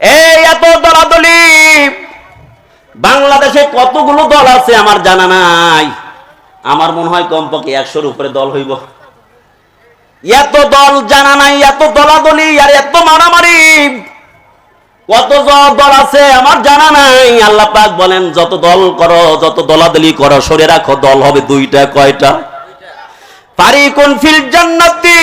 এই এত দলাদলি। বাংলাদেশে কতগুলো দল আছে আমার জানা নাই। আমার মনে হয় কমপক্ষে একশোর উপরে দল হইব। এত দল জানা নাই, এত দলাদলি আর এত মারামারি। কত দল আছে আমার জানা নাই। আল্লাহ পাক বলেন, যত দল করো, যত দলাদলি করো, সরে রাখো, দল হবে দুইটা, কয়টা? পারি কোন ফিল জান্নাতি।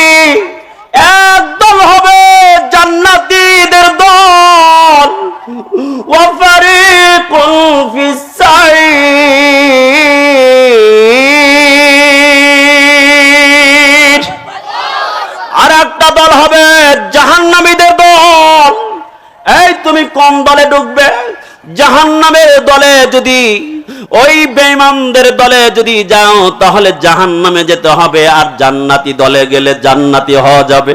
যদি ওই বেঈমানদের দলে যদি যাও, তাহলে জাহান্নামে যেতে হবে আর জান্নাতি দলে গেলে জান্নাতি হওয়া যাবে।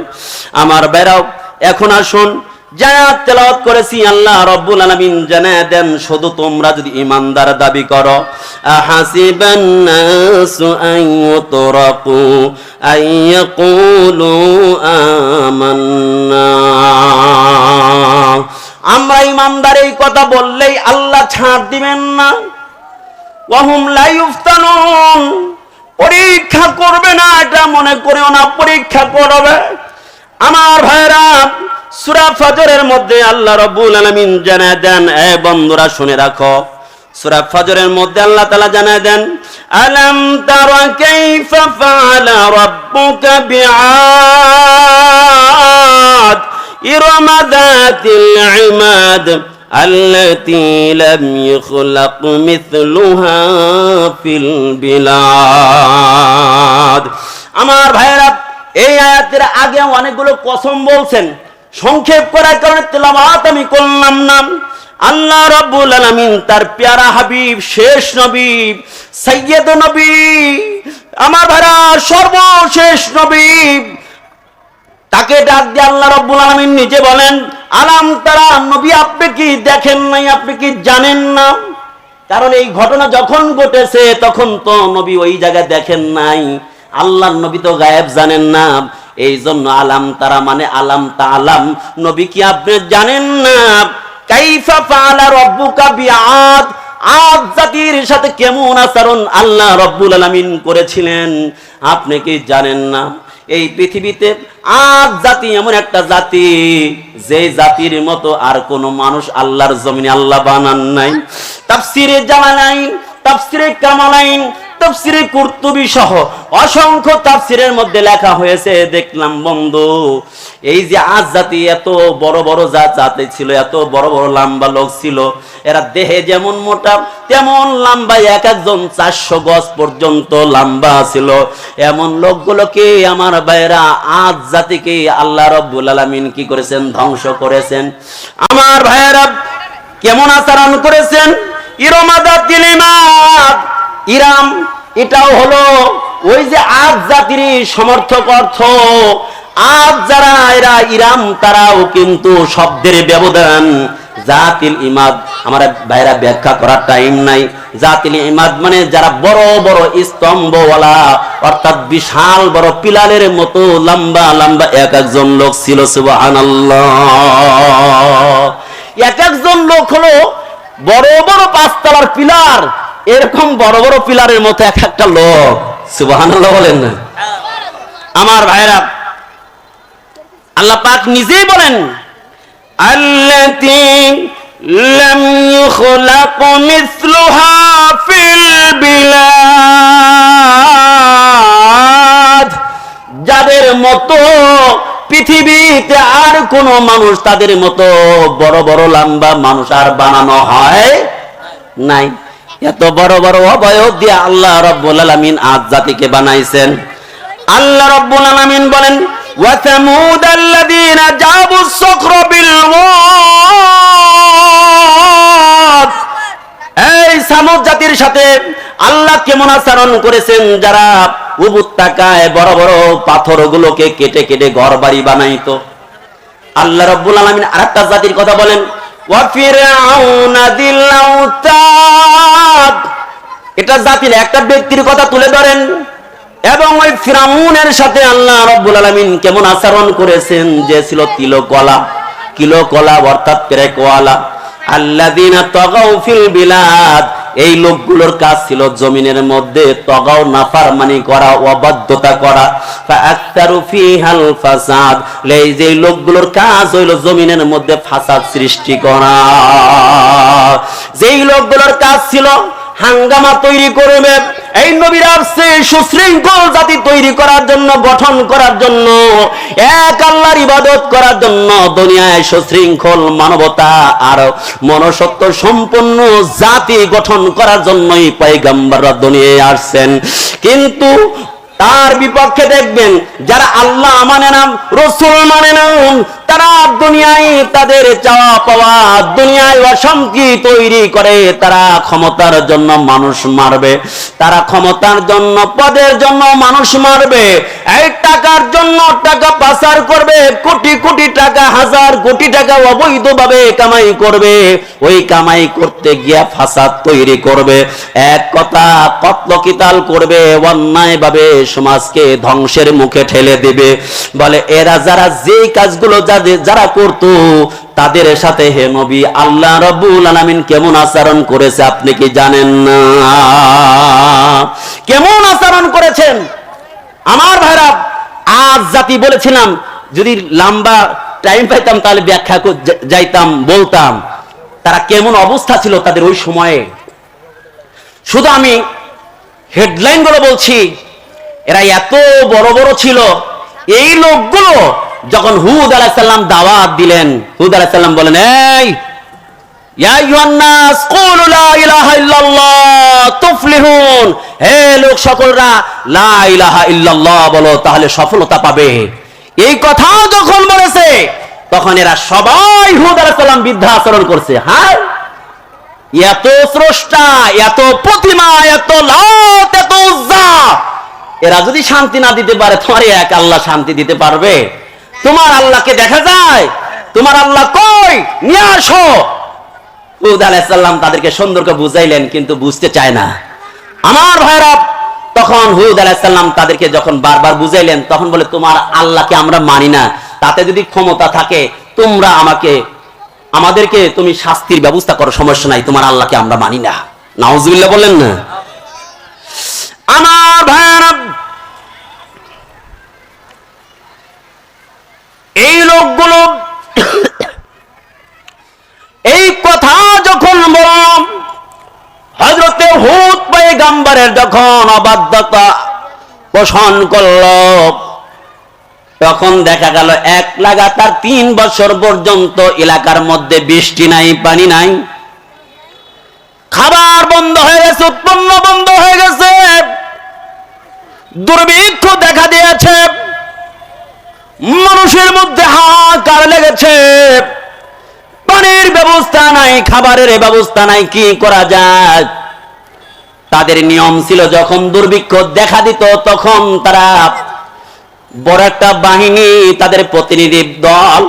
আমার বেরাও, এখন আসুন করেছি আল্লাহ রব্বুল দেন, শুধু তোমরা যদি ইমানদার দাবি করো। আহাসিবান আমরা ইমানদার এই কথা বললেই আল্লাহ ছাড় দিবেন না। পরীক্ষা করবে না, এটা মনে করিও না, পরীক্ষা করবে। আমার ভাইরা, সূরা ফজরের মধ্যে আল্লাহ রাব্বুল আলামিন জানায় দেন, এ বন্ধুরা শুনে রাখো, সূরা ফজরের মধ্যে আল্লাহ তাআলা জানায় দেন, আলাম তারা বিআদ? ইরম যাতিল ইমাদ التي لم يخلق مثلها في البلاد আমার ভাইরা এই আয়াতের আগে অনেকগুলো কসম বলছেন সংক্ষেপ করার কারণে তেলাওয়াত আমি করলাম না আল্লাহ রাব্বুল আলামিন তার প্যারা হাবিব শেষ নবী সৈয়দ নবী আমার ভাইরা সর্বশেষ নবী তাকে ডাক দিয়ে আল্লাহ রব্বুল আলমিন নিজে বলেন, আলাম তারা, নবী আপনি কি দেখেন নাই? আপনি কি জানেন না? কারণ এই ঘটনা যখন ঘটেছে, তখন তো নবী ওই জায়গায় দেখেন নাই। আল্লাহ নবী তো গায়েব জানেন না। এই জন্য আলাম তারা মানে আলাম তা আলাম। নবী কি আপনি জানেন না? কাইফা ফাআলা রব্বুকা বিআদ। আদ জাতির সাথে কেমন আচরণ আল্লাহ রব্বুল আলামিন করেছিলেন? আপনি কি জানেন না? এই পৃথিবীতে আজ জাতি এমন একটা জাতি যে জাতির মতো আর কোন মানুষ আল্লাহর জমিনে আল্লাহ বানান নাই। তাফসিরে জামালাইন, তাফসিরে কামালাইন তাফসিরে কুরতুবি সহ অসংখ্য তাফসিরের মধ্যে লেখা হয়েছে, দেখলাম বন্ধু, এই যে আজ জাতি এত বড় বড় জাত জাতি ছিল, এত বড় বড় লম্বা লোক ছিল, এরা দেহে যেমন মোটা, তেমন লম্বা এক একজন চারশো গজ পর্যন্ত লম্বা ছিল। এমন লোকগুলোকে আমার বাইরা আজ জাতিকে আল্লাহ রব্বুল আলামিন কি করেছেন? ধ্বংস করেছেন। আমার ভাইয়েরা কেমন আচরণ করেছেন? ইরমাদা তিলিমাদ ইরাম এটাও হলো ওই যে আজ জাতির সমর্থক অর্থ। আজ যারা এরা ইরাম, তারাও কিন্তু শব্দের ব্যবধান। জাতিল ইমাদ, আমার ভাইরা ব্যাখ্যা করার টাইম নাই। জাতিল ইমাদ মানে যারা বড় বড় স্তম্ভওয়ালা, অর্থাৎ বিশাল বড় পিলারের মতো, লম্বা লম্বা এক একজন লোক ছিল, সুবহানাল্লাহ। এক একজন লোক হলো বড় বড় পাঁচতলার পিলার। এরকম বড় বড় পিলারের মতো এক একটা লোক, সুবহানাল্লাহ বলেন না। আমার ভাইরা আল্লাহ পাক নিজেই বলেন যাদের মতো পৃথিবীতে আর কোন মানুষ তাদের মতো বড় বড়, লম্বা মানুষ আর বানানো হয় নাই। এত বড় বড় অবয়ব দিয়ে আল্লাহ রব্বুল আলামিন আজ জাতিকে বানাইছেন আল্লাহ রব্বুল আলামিন বলেন وثمود الذين جابوا الصخر بالواد এই সামুদ জাতির সাথে আল্লাহ কেমন আচরণ করেছেন যারা উপত্যকায় বড় বড় পাথরগুলোকে কেটে কেটে ঘর বাড়ি বানাইতো আল্লাহ রব্বুল আলামিন আরেকটা জাতির কথা বলেন এটা জাতির একটা ব্যক্তির কথা তুলে ধরেন। এবং ওই ফিরামুনের সাথে আল্লাহ রব্বুল আলমিন কেমন আচরণ করেছেন? যে ছিল তিলকলা কিলো কলা অর্থাৎ পেরেকওয়ালা। আল্লাদিনা তগাও ফিল বিলাদ। এই লোকগুলোর কাজ ছিল জমিনের মধ্যে তগাও, নাফারমানি করা, অবাধ্যতা করা। ফাসাদ। এই লোকগুলোর কাজ হইল জমিনের মধ্যে ফাসাদ সৃষ্টি করা। যেই লোকগুলোর কাজ ছিল হাঙ্গামা তৈরি করবে এই নবীর আসছে সুশৃঙ্খল জাতি তৈরি করার জন্য, গঠন করার জন্য, এক আল্লাহর ইবাদত করার জন্য দুনিয়ায় সুশৃঙ্খল মানবতা আর মনসত্ব সম্পন্ন জাতি গঠন করার জন্যই পয়গাম্বররা দুনিয়ায় আসছেন। কিন্তু তার বিপক্ষে দেখবেন, যারা আল্লাহ মানে না, রসুল মানে না তারা দুনিয়ায় তাদের চাওয়া পাওয়া, দুনিয়ায় অশান্তি তৈরি করে, তারা ক্ষমতার জন্য মানুষ মারবে। তারা ক্ষমতার জন্য, পদের জন্য মানুষ মারবে। এই টাকার জন্য টাকা পাচার করবে, কোটি কোটি টাকা, হাজার কোটি টাকা অবৈধভাবে কামাই করবে। ওই কামাই করতে গিয়া ফাসাদ তৈরি করবে। এক কথা, কতল কিতাল করবে অন্যায় ভাবে সমাজকে ধ্বংসের মুখে ঠেলে দিবে। বলে, এরা যারা যেই কাজগুলো যাদের যারা করত, তাদের সাথে হে নবী, আল্লাহ রব্বুল আলামিন কেমন আচরণ করেছে আপনি কি জানেন না? কেমন আচরণ করেছেন? আমার ভাইরা, আজ জাতি বলেছিলাম, যদি লম্বা টাইম পাইতাম তাহলে ব্যাখ্যা যাইতাম, বলতাম। তারা কেমন অবস্থা ছিল তাদের ওই সময়ে? শুধু আমি হেডলাইনগুলো বলছি, এরা এত বড় বড় ছিল, এই লোকগুলো যখন হুদ আলাইসাল্লাম দাওয়াত দিলেন, হুদ আলাইসাল্লাম বলেন, এই হে সফলতা এই কথা যখন বলেছে, তখন এরা সবাই বিদ্যা আচরণ করছে। হ্যাঁ! এত স্রষ্টা, এত প্রতিমা, এত লাত এরা যদি শান্তি না দিতে পারে, তোমার এক আল্লাহ শান্তি দিতে পারবে? তোমার আল্লাহকে দেখা যায়? তোমার আল্লাহ কই? নিয়ে আসো। হুদ আলাইসাল্লাম তাদেরকে সুন্দর করে বুঝাইলেন, কিন্তু বুঝতে চায় না। আমার ভাইরা তখন হুদ আলাইসাল্লাম তাদেরকে যখন বারবার বুঝাইলেন, তখন বলে, তোমার আল্লাহকে আমরা মানি না। তাতে যদি ক্ষমতা থাকে, তোমরা আমাকে, আমাদেরকে তুমি শাস্তির ব্যবস্থা করো। সমস্যা নাই, তোমার আল্লাহকে আমরা মানি না। নাউজুবিল্লাহ বললেন না। আমার ভাইরা এই লোকগুলো এই কথা যখন বললাম হজরতে হুদ পেগাম্বারের যখন অবাধ্যতা পোষণ করল, তখন দেখা গেল এক লাগাতার তিন বছর পর্যন্ত এলাকার মধ্যে বৃষ্টি নাই, পানি নাই। খাবার বন্ধ হয়ে গেছে, উৎপন্ন বন্ধ হয়ে গেছে। দুর্ভিক্ষ দেখা দিয়েছে। মানুষের মধ্যে হাহাকার লেগেছে। পানির ব্যবস্থা নাই, খাবারের ব্যবস্থা নাই, কি করা যায়? তাদের নিয়ম ছিল, যখন দুর্ভিক্ষ দেখা দিত, তখন তারা বড় একটা বাহিনী, তাদের প্রতিনিধি দল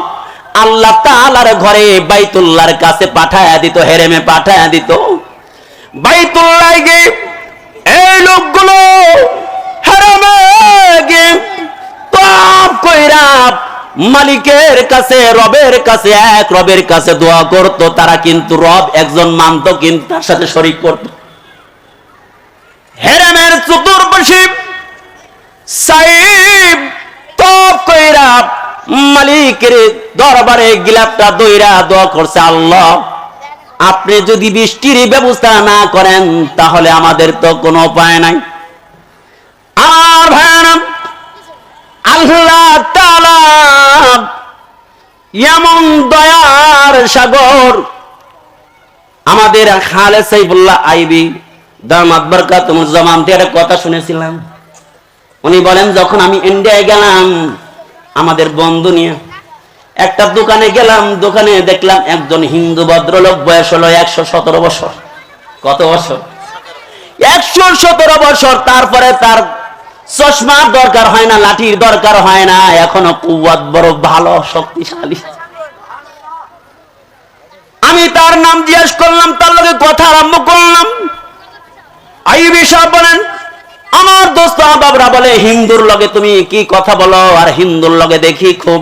আল্লাহ তালার ঘরে বাইতুল্লাহর কাছে পাঠায়া দিত, হেরেমে পাঠায়া দিত। বাইতুল্লাহ গিয়ে, এই লোকগুলো হেরেমে গিয়ে পাপ কইরা মালিকের কাছে, রবের কাছে, এক রবের কাছে দোয়া করত। তারা কিন্তু রব, একজন মানত কিন্তু তার সাথে শরিক করত। হেরেমের চতুর্পাশে সাইব তপ কইরা মালিকের দরবারে গিলাপটা দইরা দোয়া করছে, আল্লাহ, আপনি যদি বৃষ্টির ব্যবস্থা না করেন, তাহলে আমাদের তো কোনো উপায় নাই। আমার ভাইয়ারা আল্লাহ তাআলা এমন দয়ার সাগর। আমাদের খালে সাইফুল্লাহ আইবি দামাত বরকাতুল জামান একটা কথা শুনেছিলাম। উনি বলেন, যখন আমি ইন্ডিয়ায় গেলাম, আমাদের বন্ধু নিয়ে, একটা দোকানে গেলাম, দোকানে দেখলাম একজন হিন্দু ভদ্রলোক বয়স হলো একশো সতেরো বছর। কত বছর? একশো সতেরো বছর, তারপরে তার চশমার দরকার হয় না, লাঠির দরকার হয় না, এখনও কুয়াত বড় ভালো, শক্তিশালী। আমি তার নাম জিজ্ঞেস করলাম, তার লগে কথা আরম্ভ করলাম। আইবি বলেন, আমার দোস্ত বাবরা বলে, হিন্দুর লগে তুমি কি কথা বলো? আর হিন্দুর লগে দেখি খুব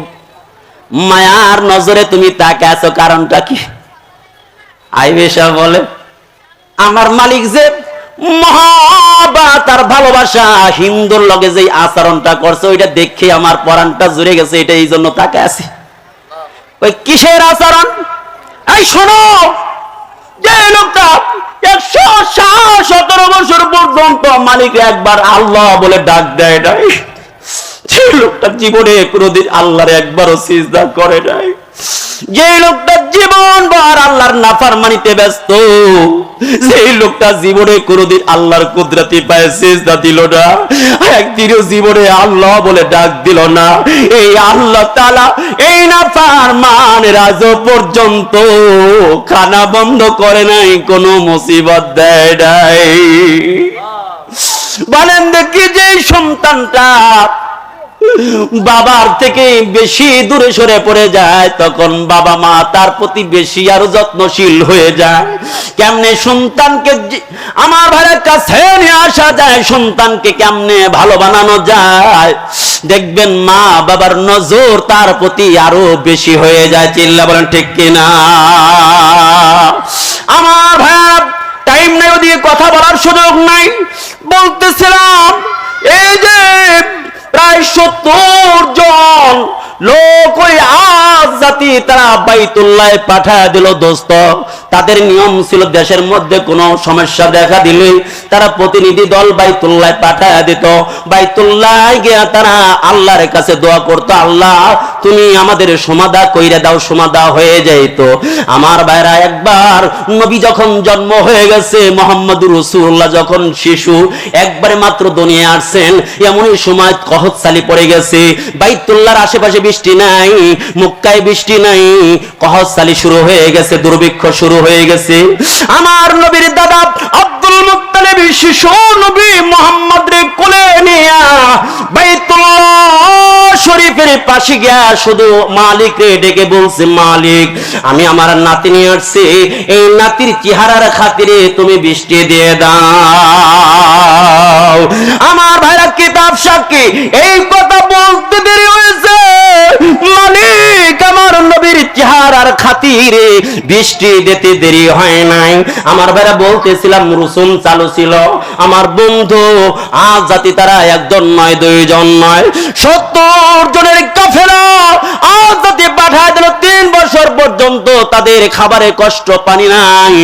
মায়ার নজরে তুমি তাকে আছো, কারণটা কি? আইবেশা বলে, আমার মালিক যে তার ভালোবাসা। হিন্দুর লগে যে আচরণটা করছে, ওইটা দেখে আমার পরানটা জুড়ে গেছে, এটা এই জন্য তাকে ওই কিসের আচরণ? এই শোনো, যে লোকটা একশো সতেরো বছর পর্যন্ত মালিক একবার আল্লাহ বলে ডাক দেয় নাই। যে লোকটা জীবনে কোনোদিন আল্লাহর একবারও সিজদা করে নাই। যে লোকটা জীবন বার আল্লাহর ব্যস্ত লোকটা জীবনে আল্লাহর কুদরতি সিজদা দিল না জীবনে আল্লাহ বলে ডাক দিল না। এই আল্লাহ তালা এই নাফার মানের আজ পর্যন্ত খানা বন্ধ করে নাই, কোনো মুসিবত দেয় নাই। বলেন দেখি যে সন্তানটা বাবার থেকে বেশি দূরে সরে পড়ে যায়, তখন বাবা মা তার প্রতি বেশি আরও যত্নশীল হয়ে যায়। কেমনে সন্তানকে আমার ভাইয়ের কাছে নিয়ে আসা যায়, সন্তানকে কেমনে ভালো বানানো যায়? দেখবেন মা বাবার নজর তার প্রতি আরও বেশি হয়ে যায়, চিল্লা বলেন ঠিক কিনা? আমার ভাইয়া টাইম নাই, ওদিকে কথা বলার সুযোগ নাই। বলতেছিলাম, এই যে প্রায় সত্তর জন আল্লাহর কাছে দোয়া করতো, আল্লাহ, তুমি আমাদের সমাধা দাও, সমাধা হয়ে যাইত। আমার ভাইরা, একবার নবী যখন জন্ম হয়ে গেছে মোহাম্মদ রসুল্লাহ যখন শিশু, একবারে মাত্র দুনিয়া আসছেন, এমনই সময় কহত সালি পড়ে গেছে। বাইতুল্লাহর আশেপাশে বৃষ্টি নাই, মুক্কায় বৃষ্টি নাই কহত সালি শুরু হয়ে গেছে, দুর্ভিক্ষ শুরু হয়ে গেছে। আমার নবীর দাদা আব্দুল মুত্তালিব শিশু নবী মোহাম্মদ রে কোলে নিয়া বাইতুল্লাহ শরীফের পাশে গিয়া শুধু মালিক রে ডেকে বলছে, মালিক, আমি আমার নাতি নিয়ে আসছি। এই নাতির চেহারার খাতিরে তুমি বৃষ্টি দিয়ে দাও। আমার ভাইরা কিতাব সাক্ষী, এই কথা বলতে দেরি হয়েছে চেহারার খাতিরে বৃষ্টি দিতে দেরি হয় নাই। আমার ভাইরা বলতেছিলাম, রসুন চালু ছিল। আমার বন্ধু আজ জাতি তারা একজন নয়, দুইজন নয়। সত্তর জনের কাফেরা আজ জাতি পাঠায় দিল। তিন বছর পর্যন্ত তাদের খাবারে কষ্ট পানি নাই।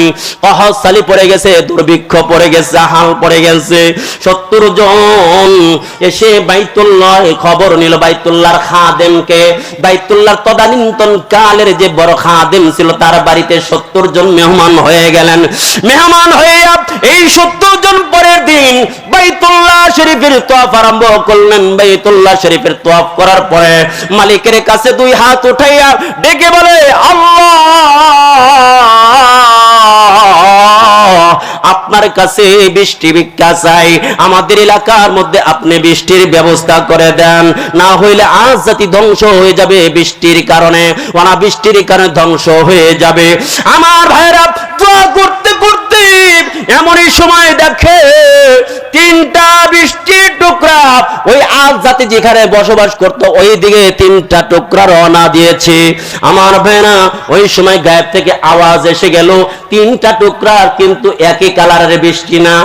অহজ সালি পড়ে গেছে, দুর্ভিক্ষ পড়ে গেছে, হাল পড়ে গেছে। সত্তর জন এসে বাইতুল্লাহ খবর নিল। বাইতুল্লাহর খাদেমকে। বাইতুল্লাহর তদানীন্তন কালের যে বড় খাদেম ছিল, তার বাড়িতে সত্তর জন মেহমান হয়ে গেলেন। মেহমান হয়ে এই সত্তর জন পরের দিন বাইতুল্লাহ শরীফের তোয়াফ আরম্ভ করলেন। বাইতুল্লাহ শরীফের তোয়াফ করার পরে মালিকের কাছে দুই হাত উঠাইয়া ডেকে বলে, আল্লাহ আপনার কাছে বৃষ্টি ভিক্ষা চাই। আমাদের এলাকার মধ্যে আপনি বৃষ্টির ব্যবস্থা করে দেন। না হইলে আজ জাতি ধ্বংস হয়ে যাবে বৃষ্টির কারণে। অনাবৃষ্টির কারণে ধ্বংস হয়ে যাবে। আমার ভাইরা করতে করতে এমনই সময় দেখে তিনটা বৃষ্টির টুকরা ওই আজ জাতি যেখানে বসবাস করত ওই দিকে তিনটা টুকরা রওনা দিয়েছে। আমার ভেনা ওই সময় গায়েব থেকে আওয়াজ এসে গেল, তিনটা টুকরা কিন্তু একই কালারের বৃষ্টি না।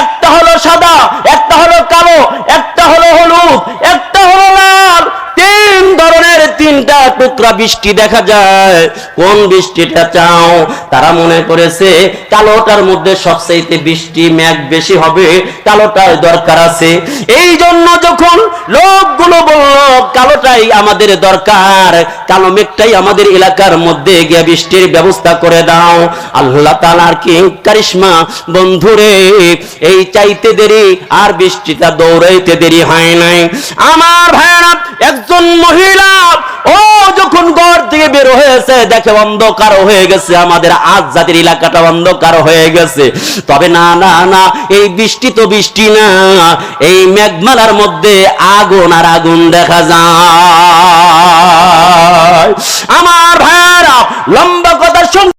একটা হলো সাদা একটা হলো কালো একটা হলো হলুদ একটা হলো লাল তিন ধরনের তিনটা টুকরা বৃষ্টি দেখা যায়। কোন বৃষ্টিটা চাও? তারা মনে করেছে, কালোটার মধ্যে সবচাইতে বৃষ্টি মেঘ বেশি হবে, কালোটার দরকার আছে। এই জন্য যখন লোকগুলো বলল, কালোটাই আমাদের দরকার, কালো মেঘটাই আমাদের এলাকার মধ্যে গিয়ে বৃষ্টির ব্যবস্থা করে দাও। আল্লাহ তালার কি কারিশমা? বন্ধুরে, এই চাইতে দেরি আর বৃষ্টিটা দৌড়াইতে দেরি হয় নাই। আমার ভাইরা একজন মহিলা ও, যখন ঘর থেকে বের হয়েছে, দেখে অন্ধকার হয়ে গেছে, আমাদের আজ জাতির এলাকাটা অন্ধকার হয়ে গেছে। তবে না না না, এই বৃষ্টি তো বৃষ্টি না, এই মেঘমালার মধ্যে আগুন আর আগুন দেখা যায়। আমার ভাইরা লম্বা কথা শুন